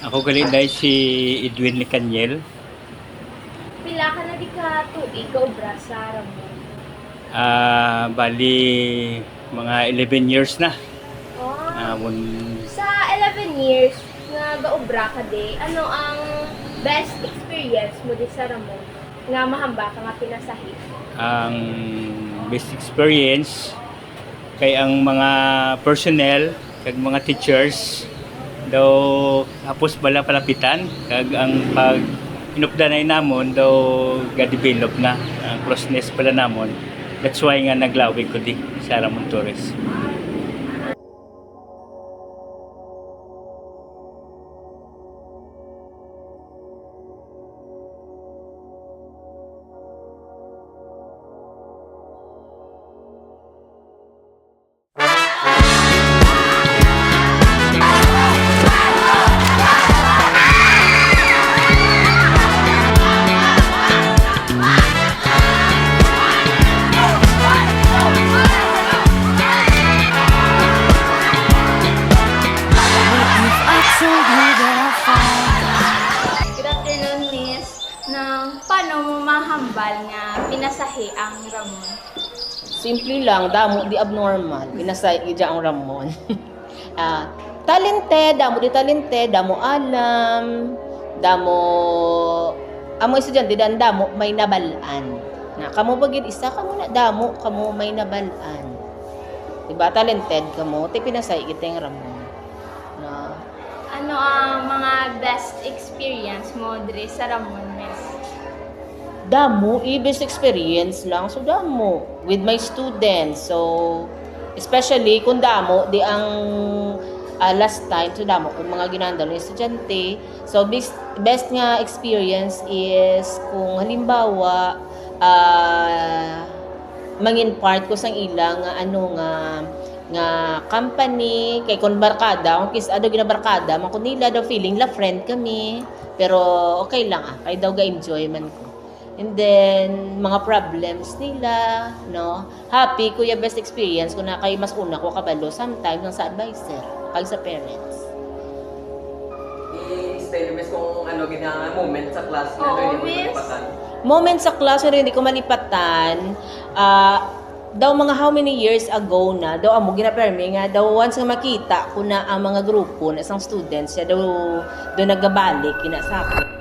Ako gali dahil si Edwin Licaniel. Pila ka na di ka tuig ka obra sa Ramon. Ah, bali mga 11 years na. Oh. Ah, mun- Sa 11 years nga gaobra ka di, ano ang best experience mo di sa Ramon nga mahamba ka nga pinasahi? ang best experience kay ang mga personnel kag mga teachers daw hapos bala palapitan kag ang pag inupdanay namon daw ga-develop na. Ang closeness pala namon. That's why nga naglawig ko di sa Ramon Torres mo mahambal nga pinasahi ang Ramon? Simple lang, damo di abnormal. Pinasay ija ang Ramon. ah, talented, damo di talented, damo alam, damo amo estudyante dan damo may nabalaan. Na kamo bagid isa kamo na damo kamo may nabalaan. Diba talented kamo, ti pinasay kita ang Ramon. Na Ano ang mga best experience mo diri sa Ramon? Damo, i-best experience lang. So, damo. With my students. So, especially kung damo, di ang ah, last time, so damo, kung mga ginandalo ng estudyante. So, best, best nga experience is kung halimbawa, ah, mangin part ko sang ilang ano nga nga company kay kon barkada kung kis ado ginabarkada man kun nila daw feeling la friend kami pero okay lang ah kay daw ga enjoy man ko And then, mga problems nila, no? Happy, kuya, best experience ko na kay mas una ko kabalo sometimes ng sa advisor, kag sa parents. I-stay miss kung ano ginang moment sa class na Oo, hindi mo miss. napatan. Moment sa class na hindi ko malipatan, ah, daw mga how many years ago na, daw amo ginapermi nga, daw once nga makita ko na ang mga grupo na isang students, siya daw, daw nagabalik, kina sa akin.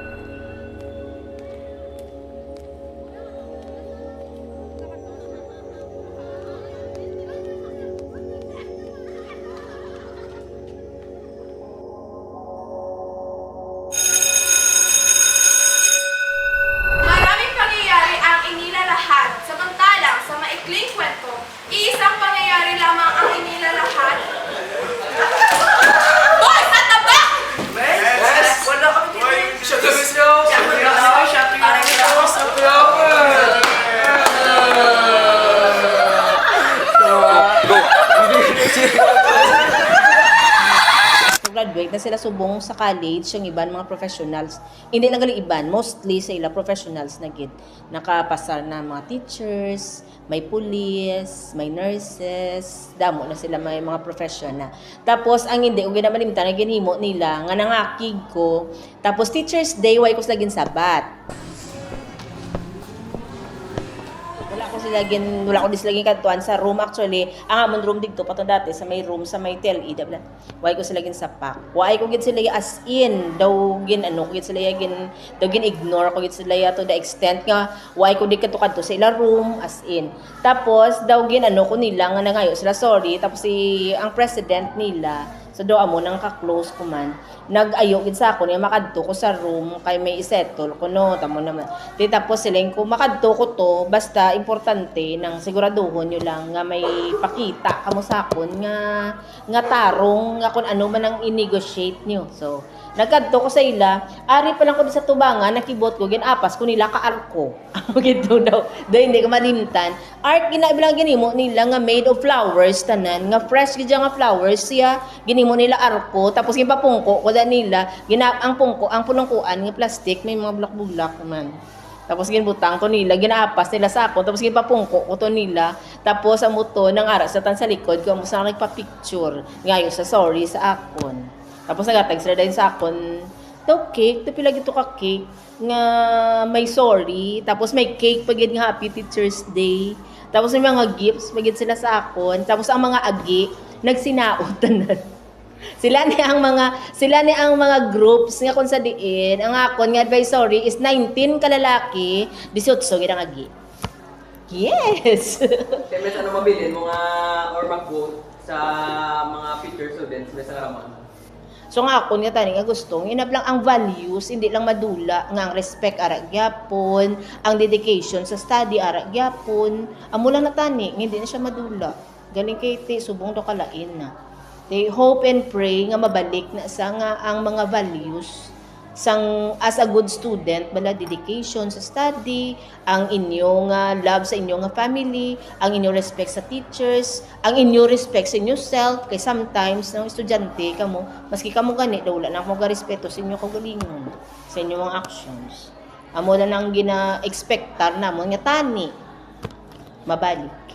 Subong sa college, yung iban mga professionals. Hindi na galing iban, mostly sa ila professionals na gid. Nakapasar na mga teachers, may police, may nurses, damo na sila may mga profession na. Tapos ang hindi, kung ginamalimtan na ginhimo nila, nga nangakig ko. Tapos Teachers Day, way ko sila ginsabat. wala ko sila gin wala ko di sila gin kadtuan sa room. Actually ang amon room dito pato dati sa may room sa may TLE dabla why ko sila gin sapak? Why ko gid sila as in? Daw gin ano ko gid sila gin daw gin ignore ko gid sila to the extent nga why ko di kadto kadto sa ila room as in? Tapos daw gin ano ko nila nga nangayo sila sorry. Tapos si ang president nila So do amo nang ka-close ko man. Nag-ayo gid sa ako niya makadto ko sa room kay may isettle ko no tamo naman. Di tapos sila ko makadto ko to basta importante nang siguraduhon nyo lang nga may pakita kamo sa akon nga nga tarong nga kun ano man ang i-negotiate nyo. So nagkadto ko sa ila, ari pa lang ko sa tubangan nakibot ko ginapas ko nila ka arko. Gito daw. Do hindi ko malimtan. Art ginabilang ginimo nila nga made of flowers tanan nga fresh gid nga flowers siya ginimo nila arko tapos gipapungko ko da nila gina ang pungko ang punungkuan nga plastic may mga bulak-bulak man. Tapos ginbutang to nila, ginaapas nila sa akon, tapos gipapungko ko to nila. Tapos ang muto ng aras sa tan sa likod ko, amo sa nagpa-picture. Ngayon sa sorry sa akon. Tapos nagatag sila dahil sa akon, daw cake, daw pila gito ka cake, nga may sorry, tapos may cake pagid nga Happy Teacher's Day, tapos may mga gifts pagid sila sa akon, tapos ang mga agi, nagsinaot tanan. Sila ni ang mga sila ni ang mga groups nga kun sa diin ang akon nga advisory is 19 ka lalaki 18 gid ang agi. Yes. Siyempre ano mabilin, mga or mag-vote sa mga future students sa karaman. So nga ako nga tani nga gusto, inab lang ang values, hindi lang madula nga ang respect ara gyapon, ang dedication sa study ara gyapon. Amo lang na tani, nga hindi na siya madula. Galing kay ti subong to kalain na. They hope and pray nga mabalik na sa nga ang mga values sang as a good student bala dedication sa study ang inyong ah, love sa inyong nga family ang inyong respect sa teachers ang inyong respect sa inyong self kay sometimes ng estudyante kamo maski kamo gani daw wala na mo respeto sa inyong kagalingon sa inyong actions. Amo na nang gina expectar namo nga tani mabalik